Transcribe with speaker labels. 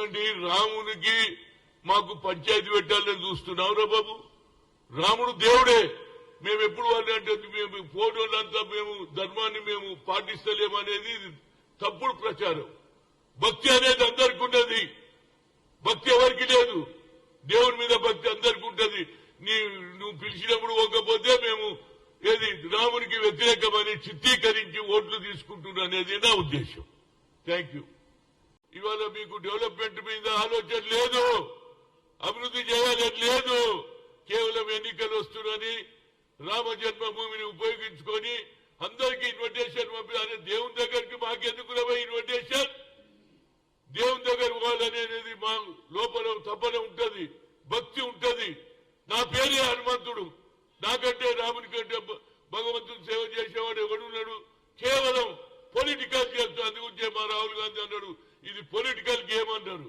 Speaker 1: ఉండండి రామునికి మాకు పంచాయతీ పెట్టాలని చూస్తున్నావురా బాబు. రాముడు దేవుడే. మేము ఎప్పుడు వాళ్ళు అంటే మేము ఫోటోలంతా మేము ధర్మాన్ని మేము పాటిస్తలేమనేది తప్పుడు ప్రచారం. భక్తి అనేది అందరికి ఉన్నది భక్తి ఎవరికి లేదు? దేవుని మీద భక్తి అందరికి ఉంటది. నీ నువ్వు పిలిచినప్పుడు పోకపోతే మేము ఏది రామునికి వ్యతిరేకమని చిత్రీకరించి ఓట్లు తీసుకుంటున్నా అనేది నా ఉద్దేశం. థ్యాంక్ యూ ఇవాళ మీకు డెవలప్మెంట్ మీద ఆలోచన లేదు అభివృద్ధి చేయాలని లేదు. కేవలం ఎన్నికలు వస్తున్నాయని రామ జన్మభూమిని ఉపయోగించుకొని అందరికి ఇన్విటేషన్ పంపి దేవుని దగ్గరికి మాకెందుకు రవై ఇన్విటేషన్ దేవుని దగ్గర పోవాలనేది మా లోపల తపన ఉంటది భక్తి ఉంటది. నా పేరే హనుమంతుడు. నాకంటే రాముని కంటే భగవంతుని సేవ చేసేవాడు ఎవడున్నాడు? కేవలం పొలిటికల్ చేస్తూ మా రాహుల్ గాంధీ అన్నాడు ఇది పొలిటికల్ గేమ్ అన్నాడు.